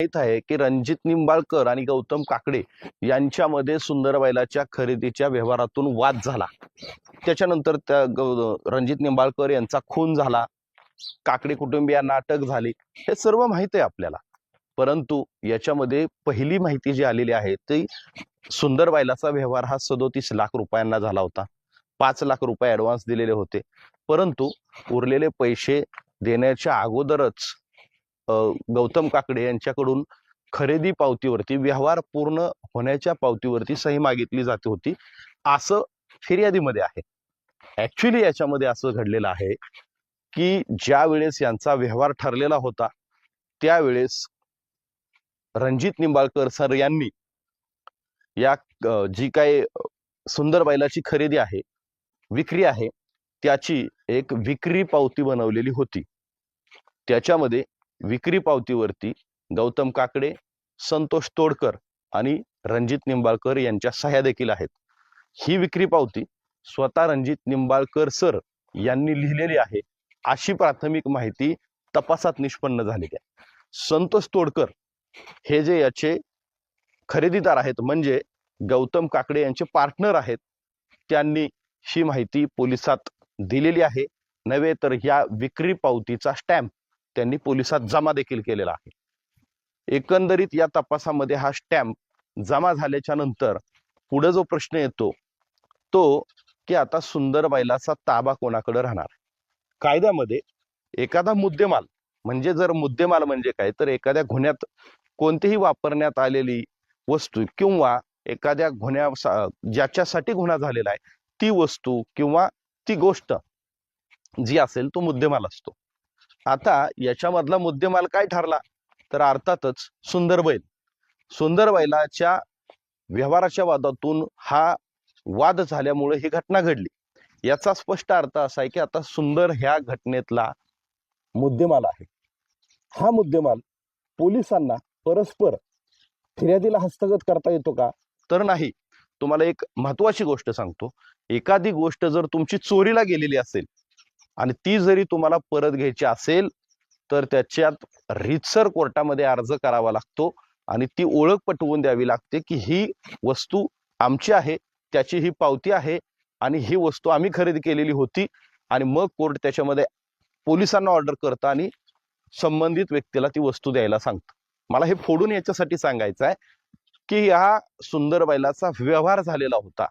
माहीत आहे की रणजित निंबाळकर आणि गौतम काकडे यांच्यामध्ये सुंदरबाईलाच्या खरेदीच्या व्यवहारातून वाद झाला. त्याच्यानंतर त्या रणजित निंबाळकर यांचा खून झाला. काकडे कुटुंबियांना अटक झाली. हे सर्व माहीत आहे आपल्याला. परंतु याच्यामध्ये पहिली माहिती जी आलेली आहे ती सुंदरबाईलाचा व्यवहार हा सदोतीस लाख रुपयांना झाला होता. पाच लाख रुपये ऍडव्हान्स दिलेले होते. परंतु उरलेले पैसे देण्याच्या अगोदरच गौतम काकडे यांच्याकडून खरेदी पावतीवरती व्यवहार पूर्ण होण्याच्या पावतीवरती सही मागितली जाते होती. असं फिर्यादीमध्ये आहे. ऍक्च्युली याच्यामध्ये असं घडलेलं आहे की ज्या वेळेस यांचा व्यवहार ठरलेला होता त्यावेळेस रणजित निंबाळकर सर यांनी या जी काही सुंदर बैलाची खरेदी आहे विक्री आहे त्याची एक विक्री पावती बनवलेली होती. त्याच्यामध्ये विक्री पावतीवरती गौतम काकडे संतोष तोडकर आणि रणजित निंबाळकर यांच्या सह्या देखील आहेत. ही विक्री पावती स्वतः रणजित निंबाळकर सर यांनी लिहिलेली आहे अशी प्राथमिक माहिती तपासात निष्पन्न झालेली आहे. संतोष तोडकर हे जे याचे खरेदीदार आहेत म्हणजे गौतम काकडे यांचे पार्टनर आहेत त्यांनी ही माहिती पोलिसात दिलेली आहे. नव्हे तर ह्या विक्री पावतीचा स्टॅम्प त्यांनी पोलिसात जमा देखील केलेला आहे. एकंदरीत या तपासामध्ये हा स्टॅम्प जमा झाल्याच्यानंतर पुढे जो प्रश्न येतो तो की आता सुंदर बैलाचा ताबा कोणाकडे राहणार? कायद्यामध्ये एखादा मुद्देमाल म्हणजे जर मुद्देमाल म्हणजे काय तर एखाद्या गुन्ह्यात कोणतीही वापरण्यात आलेली वस्तू किंवा एखाद्या गुन्ह्या ज्याच्यासाठी गुन्हा झालेला आहे ती वस्तू किंवा ती गोष्ट जी असेल तो मुद्देमाल असतो. आता याच्यामधला मुद्देमाल काय ठरला? तर अर्थातच सुंदर बैल. सुंदर बैलाच्या व्यवहाराच्या वादातून हा वाद झाल्यामुळे ही घटना घडली. याचा स्पष्ट अर्थ असा आहे की आता सुंदर ह्या घटनेतला मुद्देमाल आहे. हा मुद्देमाल पोलिसांना परस्पर फिर्यादीला हस्तगत करता येतो का? तर नाही. तुम्हाला एक महत्वाची गोष्ट सांगतो. एखादी गोष्ट जर तुमची चोरीला गेलेली असेल आणि ती जरी तुम्हाला परत घ्यायची असेल तर त्याच्यात रितसर कोर्टामध्ये अर्ज करावा लागतो आणि ती ओळख पटवून द्यावी लागते की ही वस्तू आमची आहे त्याची ही पावती आहे आणि ही वस्तू आम्ही खरेदी केलेली होती आणि मग कोर्ट त्याच्यामध्ये पोलिसांना ऑर्डर करतं आणि संबंधित व्यक्तीला ती वस्तू द्यायला सांगतं. मला हे फोडून याच्यासाठी सांगायचं आहे की ह्या सुंदर बैलाचा व्यवहार झालेला होता.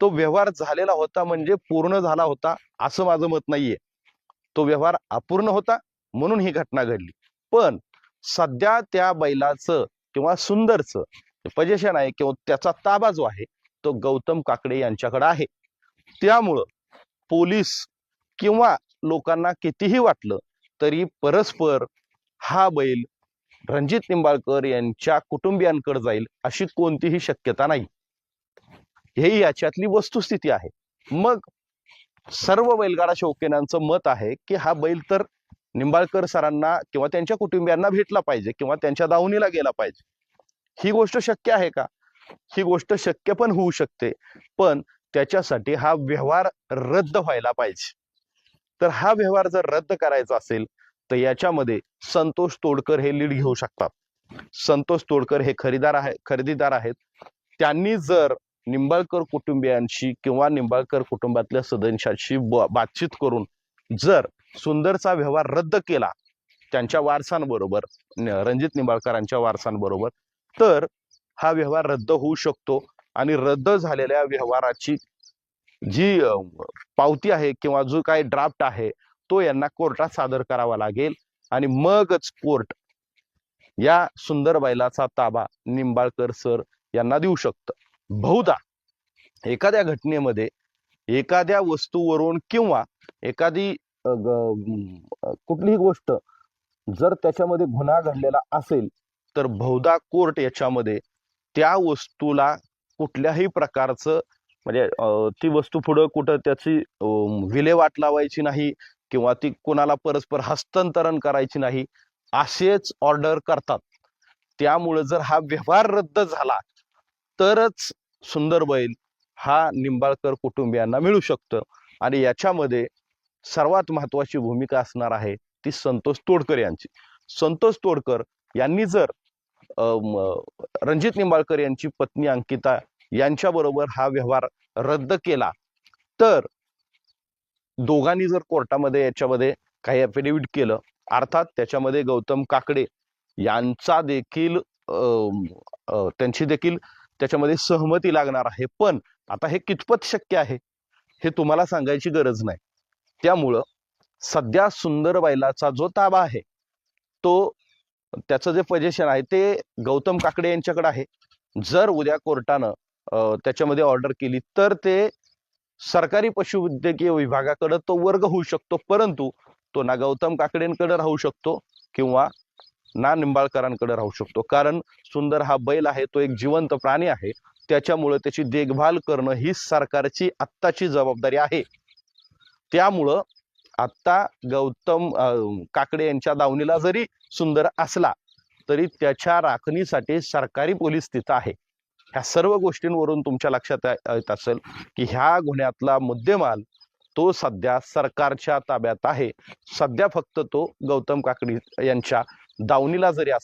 तो व्यवहार झालेला होता म्हणजे पूर्ण झाला होता. असं माझं मत नाहीये. तो व्यवहार अपूर्ण होता म्हणून ही घटना घडली. पण सध्या त्या बैलाचं किंवा सुंदरचं पजेशन आहे किंवा त्याचा ताबा जो आहे तो गौतम काकडे यांच्याकडे आहे. त्यामुळं पोलीस किंवा लोकांना कितीही वाटलं तरी परस्पर हा बैल रणजित निंबाळकर यांच्या कुटुंबियांकडे जाईल अशी कोणतीही शक्यता नाही. हे याच्यातली वस्तुस्थिती आहे. मग सर्व बैलगाडा शौकीनांचं मत आहे की हा बैल तर निंबाळकर सरांना किंवा त्यांच्या कुटुंबियांना भेटला पाहिजे किंवा त्यांच्या दावणीला गेला पाहिजे. ही गोष्ट शक्य आहे का? ही गोष्ट शक्य पण होऊ शकते पण त्याच्यासाठी हा व्यवहार रद्द व्हायला पाहिजे. तर हा व्यवहार जर रद्द करायचा असेल तर याच्यामध्ये संतोष तोडकर हे लीड घेऊ शकतात. संतोष तोडकर हे खरेदीदार आहे खरेदीदार आहेत. त्यांनी जर निंबाळकर कुटुंबियांशी किंवा निंबाळकर कुटुंबातल्या सदस्यांशी ब- बातचीत करून जर सुंदरचा व्यवहार रद्द केला त्यांच्या वारसांबरोबर रणजित निंबाळकरांच्या वारसांबरोबर तर हा व्यवहार रद्द होऊ शकतो आणि रद्द झालेल्या व्यवहाराची जी पावती आहे किंवा जो काही ड्राफ्ट आहे तो यांना कोर्टात सादर करावा लागेल आणि मगच कोर्ट या सुंदर बैलाचा ताबा निंबाळकर सर यांना देऊ शकतं. बहुधा एखाद्या घटनेमध्ये एखाद्या वस्तूवरून किंवा एखादी कुठलीही गोष्ट जर त्याच्यामध्ये गुन्हा घडलेला असेल तर बहुधा कोर्ट याच्यामध्ये त्या वस्तूला कुठल्याही प्रकारचं म्हणजे ती वस्तू पुढं कुठं त्याची विल्हेवाट लावायची नाही किंवा ती कोणाला परस्पर हस्तांतरण करायची नाही असेच ऑर्डर करतात. त्यामुळे जर हा व्यवहार रद्द झाला तरच सुंदर बैल हा निंबाळकर कुटुंबियांना मिळू शकतं. आणि याच्यामध्ये सर्वात महत्वाची भूमिका असणार आहे ती संतोष तोडकर यांची. संतोष तोडकर यांनी जर रणजित निंबाळकर यांची पत्नी अंकिता यांच्याबरोबर हा व्यवहार रद्द केला तर दोघांनी जर कोर्टामध्ये याच्यामध्ये काही अफिडेव्हिट केलं अर्थात त्याच्यामध्ये गौतम काकडे यांचा देखील त्यांची देखील त्याच्यामध्ये सहमती लागणार आहे. पण आता हे कितपत शक्य आहे हे तुम्हाला सांगायची गरज नाही. त्यामुळं सध्या सुंदर बैलाचा जो ताबा आहे तो त्याचं जे पोझिशन आहे ते गौतम काकडे यांच्याकडे आहे. जर उद्या कोर्टानं त्याच्यामध्ये ऑर्डर केली तर ते सरकारी पशुवैद्यकीय विभागाकडे तो वर्ग होऊ शकतो. परंतु तो ना गौतम काकडेंकडे राहू शकतो किंवा ना निंबाळकरांकडे राहू शकतो. कारण सुंदर हा बैल आहे तो एक जिवंत प्राणी आहे. त्याच्यामुळं त्याची देखभाल करणं ही सरकारची आत्ताची जबाबदारी आहे. त्यामुळं आत्ता गौतम काकडे यांच्या दावणीला जरी सुंदर असला तरी त्याच्या राखणीसाठी सरकारी पोलीस तिथं आहे. ह्या सर्व गोष्टींवरून तुमच्या लक्षात येत असेल की ह्या गुन्ह्यातला मुद्देमाल तो सध्या सरकारच्या ताब्यात आहे. सध्या फक्त तो गौतम काकडी यांच्या दावणीला जरी असं